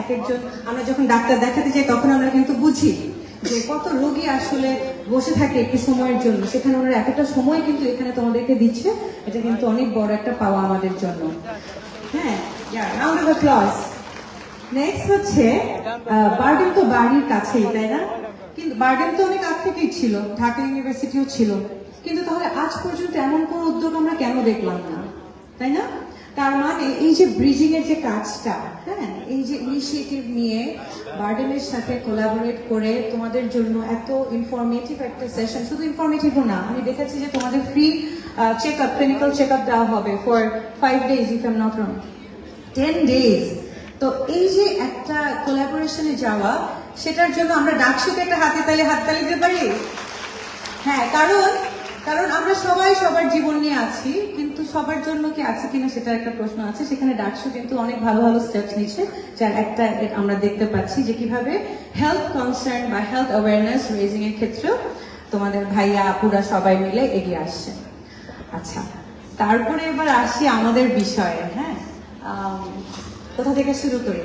এক একজন আমরা যখন ডাক্তার দেখাতে যাই, তখন আমরা কিন্তু বুঝি যে কত রোগী আসলে বসে থাকে একটু সময়ের জন্য। সেখানে ওনারা এতটা সময় কিন্তু এখানে তোমাদেরকে দিচ্ছে, এটা কিন্তু অনেক বড় একটা পাওয়া আমাদের জন্য। হ্যাঁ নেক্সট হচ্ছে বার্ডেন তো বাড়ির কাছেই, তাই না? কিন্তু বার্ডেন তো অনেক আগ থেকেই ছিল, ঢাকা ইউনিভার্সিটিও ছিল। কিন্তু তাহলে আজ পর্যন্ত এমন কোন উদ্যোগ আমরা কেন দেখলাম না? তাই না? তার মানে এই যে ব্রিজিং এর যে কাজটা হ্যাঁ এই যে ইনিশিয়েটিভ নিয়ে বার্ডেনের সাথে কোলাবোরেট করে তোমাদের জন্য এত ইনফরমেটিভ একটা সেশন শুধু ইনফরমেটিভও না, আমি দেখেছি যে তোমাদের free check up clinical check up দেওয়া হবে for five days if I'm not wrong ten days তো এই যে একটা কোলাবোরেশনে যাওয়া, সেটার জন্য আমরা ডাকসুতে একটা হাতে তালে হাত তালি দিতে পারি? হ্যাঁ কারণ কারণ আমরা সবাই সবার জীবন নিয়ে আছি, কিন্তু সবার জন্য কি আছে কিনা সেটা একটা প্রশ্ন আছে। সেখানে ডাকসু কিন্তু অনেক ভালো ভালো স্টেপস নিচ্ছে যার একটা আমরা দেখতে পাচ্ছি যে কীভাবে হেলথ কনসার্ন বা হেলথ অ্যাওয়ারনেস রেজিং এর ক্ষেত্রেও তোমাদের ভাইয়া, আপুরা সবাই মিলে এগিয়ে আসছে আচ্ছা তারপরে এবার আসি আমাদের বিষয়ে হ্যাঁ? কোথা থেকে শুরু করি?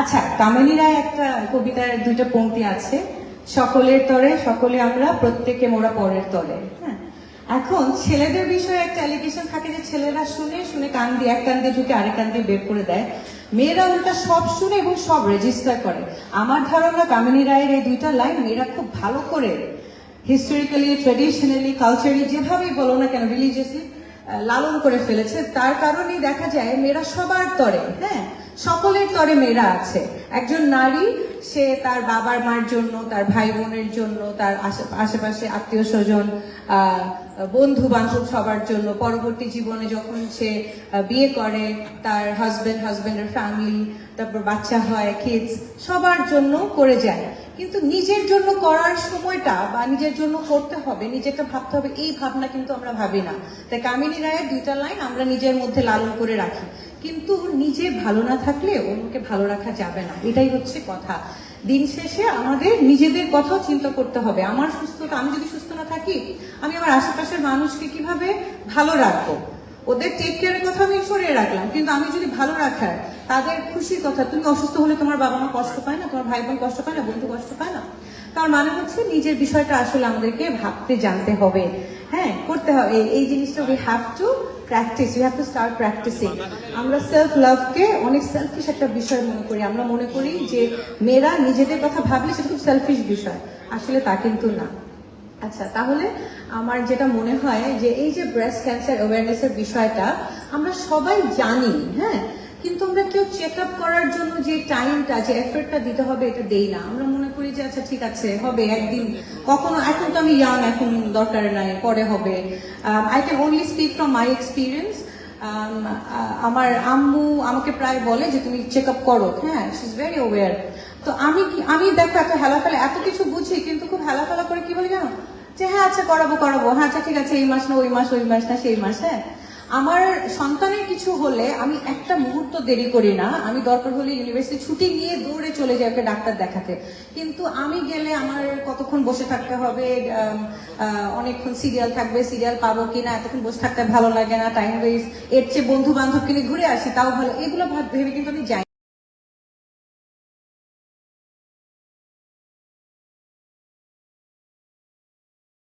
আচ্ছা কামিনী রায় একটা কবিতার দুইটা পংক্তি আছে। সকলের তরে, সকলে আমরা, প্রত্যেকে মোরা পরের তরে। হ্যাঁ। এখন ছেলেদের বিষয়ে একটা অ্যালিগেশন থাকে যে ছেলেরা শুনে শুনে কান দিয়ে, এক কান দিয়ে ঢুকে আরেক কান দিয়ে বের করে দেয়। মেয়েরা উল্টা সব শুনে এবং সব রেজিস্টার করে। আমার ধারণা কামিনী রায়ের এই দুইটা লাইন মেয়েরা খুব ভালো করে হিস্টোরিক্যালি ট্রেডিশনালি কালচারালি যেভাবেই বলো না কেন রিলিজিয়াসলি লালন করে ফেলেছে। তার কারণেই দেখা যায় মেয়েরা সবার তরে হ্যাঁ। সকলের তরে মেয়েরা আছে। একজন নারী সে তার বাবার মার জন্য, তার ভাই বোনের জন্য, তার আশে- আশেপাশে আত্মীয় স্বজন বন্ধু বান্ধব সবার জন্য, পরবর্তী জীবনে যখন সে বিয়ে করে, তার হাজব্যান্ড হাজবেন্ডের ফ্যামিলি তারপর বাচ্চা হয় কিডস সবার জন্য করে যায়। কিন্তু নিজের জন্য করার সময়টা বা নিজের জন্য করতে হবে, নিজেকে ভাবতে হবে, এই ভাবনা কিন্তু আমরা ভাবি না। তাই কামিনী রায়ের দুইটা লাইন আমরা নিজের মধ্যে লালন করে রাখি। কিন্তু নিজে ভালো না থাকলে অন্যকে ভালো রাখা যাবে না। এটাই হচ্ছে কথা। দিন শেষে আমাদের নিজেদের কথাও চিন্তা করতে হবে। আমার সুস্থতা, আমি যদি সুস্থ না থাকি, আমি আমার আশেপাশের মানুষকে কীভাবে ভালো রাখব? ওদের টেক কেয়ারের কথা আমি সরিয়ে রাখলাম। কিন্তু আমি যদি ভালো রাখার তাদের খুশির কথা, তুমি অসুস্থ হলে তোমার বাবা মা কষ্ট পায় না, তোমার ভাই বোন কষ্ট পায় না, বন্ধু কষ্ট পায় না। তার মানে হচ্ছে নিজের বিষয়টা আসলে আমাদেরকে ভাবতে, জানতে হবে। হ্যাঁ করতে হবে। এই- এই জিনিসটা we have to practise we have to start practising আমরা সেলফ লাভকে অনেক সেলফিশ একটা বিষয় মনে করি। আমরা মনে করি যে মেয়েরা নিজেদের কথা ভাবলে সেটা খুব সেলফিশ বিষয়। আসলে তা কিন্তু না। আচ্ছা তাহলে আমার যেটা মনে হয় যে এই যে ব্রেস্ট ক্যান্সার অ্যাওয়ারনেসের বিষয়টা, আমরা সবাই জানি হ্যাঁ? কিন্তু আমরা কেউ চেক আপ করার জন্য যে টাইমটা যে এফর্টটা দিতে হবে, এটা দেই না। আমরা মনে করি যে আচ্ছা ঠিক আছে, হবে, একদিন কখনো এখন তো আমি ইয়াং এখন দরকার নাই, পরে হবে। I can only speak from my experience আমার আম্মু আমাকে প্রায় বলে যে, তুমি চেক আপ করো। হ্যাঁ শি ইজ ভেরি অ্যাওয়ার তো আমি কি, আমি দেখো, এত হেলাফেলা, এত কিছু বুঝি, কিন্তু খুব হেলাফেলা করে কি বলি জানো? যে হ্যাঁ আচ্ছা করাবো করাবো। হ্যাঁ আচ্ছা ঠিক আছে, এই মাস না, ওই মাস ওই মাস না, সেই মাস। হ্যাঁ আমার সন্তানের কিছু হলে আমি একটা মুহূর্ত দেরি করি না। আমি দরকার হলে ইউনিভার্সিটি ছুটি নিয়ে দৌড়ে চলে যাই ওকে ডাক্তার দেখাতে। কিন্তু আমি গেলে আমার কতক্ষণ বসে থাকতে হবে? অনেকক্ষণ সিরিয়াল থাকবে সিরিয়াল পাবো কিনা? এতক্ষণ বসে থাকতে ভালো লাগে না। টাইম ওয়েস্ট এর চেয়ে বন্ধু বান্ধবকে নিয়ে ঘুরে আসি, তাও ভালো। এগুলো ভেবে কিন্তু আমি যাই